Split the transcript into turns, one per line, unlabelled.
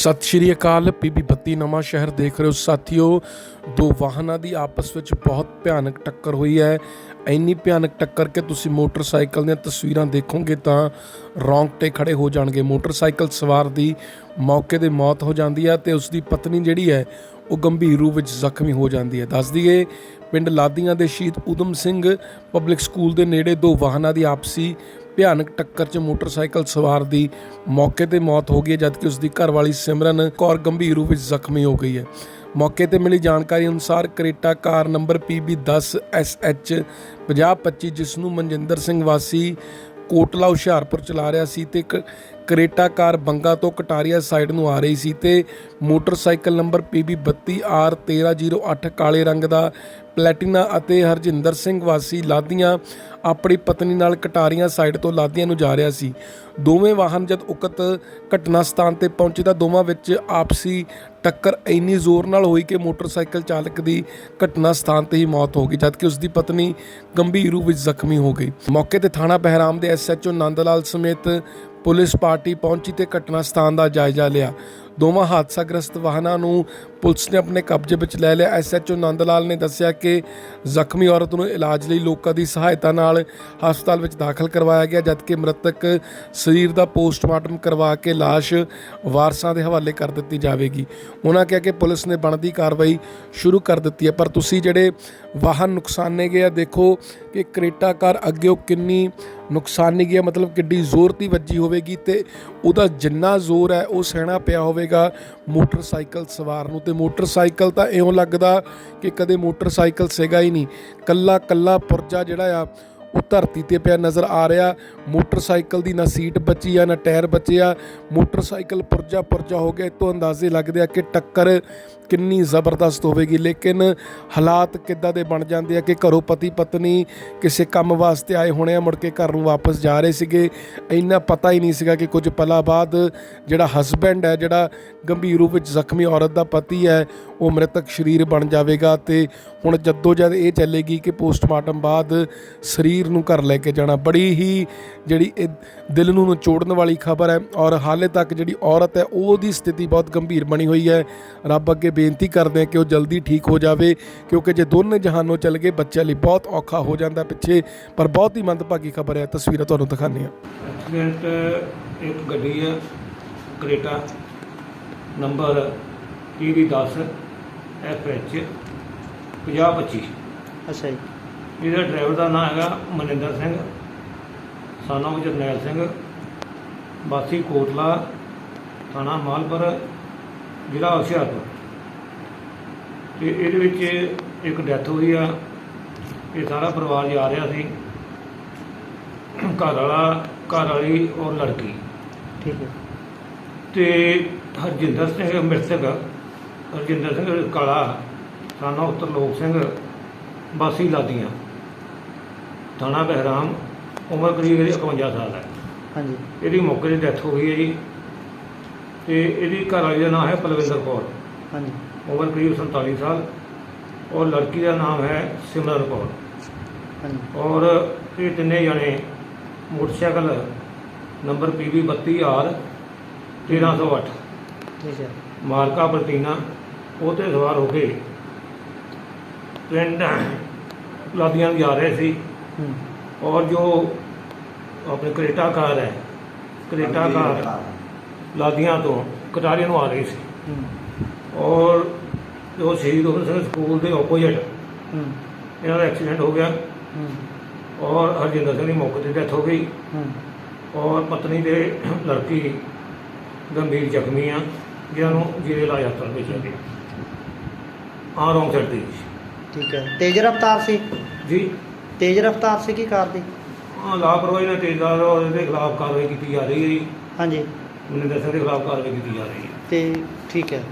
ਸਤਿ ਸ਼੍ਰੀ ਅਕਾਲ ਪੀਬੀ ਬੱਤੀ ਨਵਾਂ ਸ਼ਹਿਰ ਦੇਖ ਰਹੇ ਹੋ ਸਾਥੀਓ। ਦੋ ਵਾਹਨਾਂ ਦੀ ਆਪਸ ਵਿੱਚ ਬਹੁਤ ਭਿਆਨਕ ਟੱਕਰ ਹੋਈ ਹੈ। ਇੰਨੀ ਭਿਆਨਕ ਟੱਕਰ ਕਿ ਤੁਸੀਂ ਮੋਟਰਸਾਈਕਲ ਦੀਆਂ ਤਸਵੀਰਾਂ ਦੇਖੋਗੇ ਤਾਂ ਰੌਂਗਟੇ ਖੜੇ ਹੋ ਜਾਣਗੇ। ਮੋਟਰਸਾਈਕਲ ਸਵਾਰ ਦੀ ਮੌਕੇ ਤੇ ਮੌਤ ਹੋ ਜਾਂਦੀ ਹੈ ਤੇ ਉਸ ਦੀ ਪਤਨੀ ਜਿਹੜੀ ਹੈ, ਉਹ ਗੰਭੀਰ ਰੂਪ ਵਿੱਚ ਜ਼ਖਮੀ ਹੋ ਜਾਂਦੀ ਹੈ। ਦੱਸ ਦਈਏ, ਪਿੰਡ ਲਾਦੀਆਂ ਦੇ ਸ਼ਹੀਦ ਉਦਮ ਸਿੰਘ ਪਬਲਿਕ ਸਕੂਲ ਦੇ ਨੇੜੇ ਦੋ ਵਾਹਨਾਂ ਦੀ ਆਪਸੀ ਭਿਆਨਕ ਟੱਕਰ 'ਚ ਮੋਟਰਸਾਈਕਲ ਸਵਾਰ ਦੀ ਮੌਕੇ ਤੇ ਮੌਤ ਹੋ ਗਈ ਹੈ, ਜਦਕਿ ਉਸ ਦੀ ਘਰਵਾਲੀ ਸਿਮਰਨ ਕੌਰ ਗੰਭੀਰ ਰੂਪ ਵਿੱਚ ਜ਼ਖਮੀ ਹੋ ਗਈ ਹੈ। ਮੌਕੇ ਤੇ ਮਿਲੀ ਜਾਣਕਾਰੀ ਅਨੁਸਾਰ Creta car number PB10 SH 5025 ਜਿਸ ਨੂੰ ਮਨਜਿੰਦਰ ਸਿੰਘ ਵਾਸੀ ਕੋਟਲਾ ਹੁਸ਼ਿਆਰਪੁਰ ਚਲਾ ਰਿਹਾ ਸੀ ਤੇ ਕ- ਕਰੇਟਾ ਕਾਰ ਬੰਗਾ ਤੋਂ ਕਟਾਰੀਆ ਸਾਈਡ ਨੂੰ ਆ ਰਹੀ ਸੀ ਤੇ ਮੋਟਰਸਾਈਕਲ ਨੰਬਰ PB32R1308 ਕਾਲੇ ਰੰਗ ਦਾ ਪਲੈਟੀਨਾ ਅਤੇ ਹਰਜਿੰਦਰ ਸਿੰਘ ਵਾਸੀ ਲਾਦੀਆਂ ਆਪਣੀ ਪਤਨੀ ਨਾਲ ਕਟਾਰੀਆਂ ਸਾਈਡ ਤੋਂ ਲਾਦੀਆਂ ਨੂੰ ਜਾ ਰਿਹਾ ਸੀ। ਦੋਵੇਂ ਵਾਹਨ ਜਦ ਉਕਤ ਘਟਨਾ ਸਥਾਨ ਤੇ ਪਹੁੰਚੇ ਤਾਂ ਦੋਵਾਂ ਵਿੱਚ ਆਪਸੀ ਟੱਕਰ ਇੰਨੀ ਜ਼ੋਰ ਨਾਲ ਹੋਈ ਕਿ ਮੋਟਰਸਾਈਕਲ ਚਾਲਕ ਦੀ ਘਟਨਾ ਸਥਾਨ ਤੇ ਹੀ ਮੌਤ ਹੋ ਗਈ, ਜਦਕਿ ਉਸ ਦੀ ਪਤਨੀ ਗੰਭੀਰ ਰੂਪ ਵਿੱਚ ਜ਼ਖਮੀ ਹੋ ਗਈ। ਮੌਕੇ ਤੇ ਥਾਣਾ ਬਹਿਰਾਮ ਦੇ ਐਸਐਚਓ ਨੰਦ ਲਾਲ ਸਮੇਤ ਪੁਲਿਸ ਪਾਰਟੀ ਪਹੁੰਚੀ ਤੇ ਘਟਨਾ ਸਥਾਨ ਦਾ ਜਾਇਜ਼ਾ ਲਿਆ। ਦੋਵਾਂ ਹਾਦਸਾਗ੍ਰਸਤ ਵਾਹਨਾਂ ਨੂੰ ਪੁਲਿਸ ਨੇ ਆਪਣੇ ਕਬਜ਼ੇ ਵਿੱਚ ਲੈ ਲਿਆ। ਐਸਐਚਓ ਨੰਦ ਲਾਲ ਨੇ ਦੱਸਿਆ ਕਿ ਜ਼ਖਮੀ ਔਰਤ ਨੂੰ ਇਲਾਜ ਲਈ ਲੋਕਾਂ ਦੀ ਸਹਾਇਤਾ ਨਾਲ ਹਸਪਤਾਲ ਵਿੱਚ ਦਾਖਲ ਕਰਵਾਇਆ ਗਿਆ, ਜਦਕਿ ਮ੍ਰਿਤਕ ਸਰੀਰ ਦਾ ਪੋਸਟਮਾਰਟਮ ਕਰਵਾ ਕੇ ਲਾਸ਼ ਵਾਰਸਾਂ ਦੇ ਹਵਾਲੇ ਕਰ ਦਿੱਤੀ ਜਾਵੇਗੀ। ਉਹਨਾਂ ਕਿਹਾ ਕਿ ਪੁਲਿਸ ਨੇ ਬਣਦੀ ਕਾਰਵਾਈ ਸ਼ੁਰੂ ਕਰ ਦਿੱਤੀ ਹੈ। ਪਰ ਤੁਸੀਂ ਜਿਹੜੇ ਵਾਹਨ ਨੁਕਸਾਨੇ ਗਏ ਆ, ਦੇਖੋ ਕਿ ਕਰੇਟਾ ਕਾਰ ਅੱਗੇ ਕਿੰਨੀ ਨੁਕਸਾਨੀ ਗਿਆ ਮਤਲਬ ਕਿੱਡੀ ਜ਼ੋਰ ਦੀ ਵੱਜੀ ਹੋਵੇਗੀ ਤੇ ਉਹਦਾ ਜਿੰਨਾ ਜ਼ੋਰ ਹੈ, ਉਹ ਸਹਿਣਾ ਪਿਆ ਹੋਵੇ ਹੋਵੇਗਾ ਮੋਟਰਸਾਈਕਲ ਸਵਾਰ ਨੂੰ ਤੇ ਮੋਟਰਸਾਈਕਲ ਤਾਂ ਇਉਂ ਲੱਗਦਾ ਕਿ ਕਦੇ ਮੋਟਰਸਾਈਕਲ ਸੀਗਾ ਹੀ ਨਹੀਂ। ਕੱਲਾ ਕੱਲਾ ਪੁਰਜਾ ਜਿਹੜਾ ਆ ਉਹ ਧਰਤੀ ਤੇ ਪਿਆ ਨਜ਼ਰ ਆ ਰਿਹਾ। ਮੋਟਰਸਾਈਕਲ ਦੀ ਨਾ ਸੀਟ ਬਚੀ ਆ, ਨਾ ਟਾਇਰ ਬਚੇ ਆ। ਮੋਟਰਸਾਈਕਲ ਪੁਰਜਾ ਪੁਰਜਾ ਹੋ ਗਿਆ। ਇਹ ਤੋਂ ਅੰਦਾਜ਼ੇ ਲੱਗਦੇ ਆ ਕਿ ਟੱਕਰ ਕਿੰਨੀ ਜ਼ਬਰਦਸਤ ਹੋਵੇਗੀ। ਲੇਕਿਨ ਹਾਲਾਤ ਕਿੱਦਾਂ ਦੇ ਬਣ ਜਾਂਦੇ ਆ ਕਿ ਘਰੋਂ ਪਤੀ ਪਤਨੀ ਕਿਸੇ ਕੰਮ ਵਾਸਤੇ ਆਏ ਹੋਣੇ ਆ, ਮੁੜ ਕੇ ਘਰ ਨੂੰ ਵਾਪਸ ਜਾ ਰਹੇ ਸੀਗੇ। ਇੰਨਾ ਪਤਾ ਹੀ ਨਹੀਂ ਸੀਗਾ ਕਿ ਕੁਝ ਪਲਾਂ ਬਾਅਦ ਜਿਹੜਾ ਹਸਬੈਂਡ ਹੈ, ਜਿਹੜਾ ਗੰਭੀਰ ਰੂਪ ਵਿੱਚ ਜ਼ਖਮੀ ਔਰਤ ਦਾ ਪਤੀ ਹੈ, ਉਹ ਮ੍ਰਿਤਕ ਸ਼ਰੀਰ ਬਣ ਜਾਵੇਗਾ। ਤੇ ਹੁਣ ਜਦੋਂ ਜਦ ਇਹ ਚੱਲੇਗੀ ਕਿ ਪੋਸਟਮਾਰਟਮ ਬਾਅਦ ਸਰੀਰ ਨੂੰ ਘਰ ਲੈ ਕੇ ਜਾਣਾ। ਬੜੀ ਹੀ ਜਿਹੜੀ ਇਹ ਦਿਲ ਨੂੰ ਨਿਚੋੜਨ ਵਾਲੀ ਖਬਰ ਹੈ ਔਰ ਹਾਲੇ ਤੱਕ ਜਿਹੜੀ ਔਰਤ ਹੈ ਉਹਦੀ ਸਥਿਤੀ ਬਹੁਤ ਗੰਭੀਰ ਬਣੀ ਹੋਈ ਹੈ। ਰੱਬ ਅੱਗੇ ਬੇਨਤੀ ਕਰਦੇ ਹਾਂ ਕਿ ਉਹ ਜਲਦੀ ਠੀਕ ਹੋ ਜਾਵੇ ਕਿਉਂਕਿ ਜੇ ਦੋਨੇ ਜਹਾਨੋਂ ਚੱਲ ਗਏ ਬੱਚਿਆਂ ਲਈ ਬਹੁਤ ਔਖਾ ਹੋ ਜਾਂਦਾ ਪਿੱਛੇ ਪਰ ਬਹੁਤ ਹੀ ਮੰਦਭਾਗੀ ਖਬਰ ਹੈ। ਤਸਵੀਰਾਂ ਤੁਹਾਨੂੰ ਦਿਖਾਉਂਦੇ ਹਾਂ।
ਐਕਸੀਡੈਂਟ ਇੱਕ ਗੱਡੀ ਹੈ ਕਰੇਟਾ ਨੰਬਰ PV 10 FH 5025
ਅੱਛਾ ਜੀ।
ਇਹਦਾ ਡਰਾਈਵਰ ਦਾ ਨਾਮ ਹੈਗਾ ਮਨਿੰਦਰ ਸਿੰਘ। ਸਾਨਾ ਜਰਨੈਲ ਸਿੰਘ। ਵਾਸੀ ਕੋਟਲਾ ਥਾਣਾ ਮਾਲਪੁਰ ਜ਼ਿਲ੍ਹਾ ਹੁਸ਼ਿਆਰਪੁਰ। ਤੇ ਇਹਦੇ ਵਿੱਚ ਇੱਕ ਡੈਥ ਹੋਈ ਆ। ਇਹ ਸਾਰਾ ਪਰਿਵਾਰ ਜਾ ਰਿਹਾ ਸੀ। ਘਰ ਵਾਲਾ ਘਰ ਵਾਲੀ ਔਰ ਲੜਕੀ।
ਠੀਕ ਹੈ।
ਤੇ ਹਰਜਿੰਦਰ ਸਿੰਘ ਮ੍ਰਿਤਕ ਹਰਜਿੰਦਰ ਸਿੰਘ ਕਾਲਾ ਸਾਨਾ ਉਤਰਲੋਕ ਸਿੰਘ ਬਾਸੀ ਲਾਦੀਆਂ। ਥਾਣਾ ਬਹਿਰਾਮ ਉਮਰ ਕਰੀਬ ਇਹਦੀ 51 ਸਾਲ ਹੈ।
ਹਾਂਜੀ।
ਇਹਦੀ ਮੌਕੇ 'ਤੇ ਡੈਥ ਹੋ ਗਈ ਹੈ ਜੀ। ਤੇ ਇਹਦੀ ਘਰ ਵਾਲੀ ਦਾ ਨਾਮ ਹੈ ਪਲਵਿੰਦਰ ਕੌਰ।
ਹਾਂਜੀ।
ਉਮਰ ਕਰੀਬ 47 ਸਾਲ। ਔਰ ਲੜਕੀ ਦਾ ਨਾਮ ਹੈ ਸਿਮਰਨ ਕੌਰ।
ਹਾਂਜੀ।
ਔਰ ਇਹ ਤਿੰਨੇ ਜਣੇ ਮੋਟਰਸਾਈਕਲ ਨੰਬਰ PB 32R 1308
ਠੀਕ ਹੈ।
ਮਾਲਕਾ ਪਲਟੀਨਾ ਉਹ ਤੇ ਸਵਾਰ ਹੋ ਕੇ ਪਿੰਡ ਲਾਦੀਆਂ ਜਾ ਰਹੇ ਸੀ। ਔਰ ਜੋ ਆਪਣੇ ਕਰੇਟਾ ਕਾਰ ਹੈ ਕਰੇਟਾ ਕਾਰ ਲਾਦੀਆਂ ਤੋਂ ਕਟਾਰੀਆਂ ਨੂੰ ਆ ਰਹੀ ਸੀ। ਔਰ ਜੋ ਸ਼ਹੀਦ ਉਦਮ ਸਿੰਘ ਸਕੂਲ ਦੇ ਆਪੋਜ਼ਿਟ ਇਹਨਾਂ ਦਾ ਐਕਸੀਡੈਂਟ ਹੋ ਗਿਆ। ਔਰ ਹਰਜਿੰਦਰ ਸਿੰਘ ਦੀ ਮੌਕੇ ਤੇ ਡੈਥ ਹੋ ਗਈ। ਔਰ ਪਤਨੀ ਦੇ ਲੜਕੀ ਗੰਭੀਰ ਜ਼ਖਮੀ ਆ ਜਿਹਨਾਂ ਨੂੰ ਜੀਰੇ ਇਲਾਜ ਹਸਪਤਾਲ ਭੇਜਿਆ ਗਿਆ ਆ ਰੌਂਗ ਸਾਈਡ ਤੇ
ਠੀਕ ਹੈ। ਤੇਜ਼ ਰਫ਼ਤਾਰ ਸੀ?
ਜੀ।
ਤੇਜ਼ ਰਫ਼ਤਾਰ ਸੀ ਕੀ ਕਾਰ ਦੀ?
ਹਾਂ ਲਾਪਰਵਾਹੀ ਨਾਲ ਔਰ ਇਹਦੇ ਖਿਲਾਫ ਕਾਰਵਾਈ ਕੀਤੀ ਜਾ ਰਹੀ ਹੈ ਜੀ।
ਹਾਂਜੀ।
ਮਨਿੰਦਰ ਸਿੰਘ ਦੇ ਖਿਲਾਫ ਕਾਰਵਾਈ ਕੀਤੀ ਜਾ ਰਹੀ ਹੈ।
ਤੇ ਠੀਕ ਹੈ।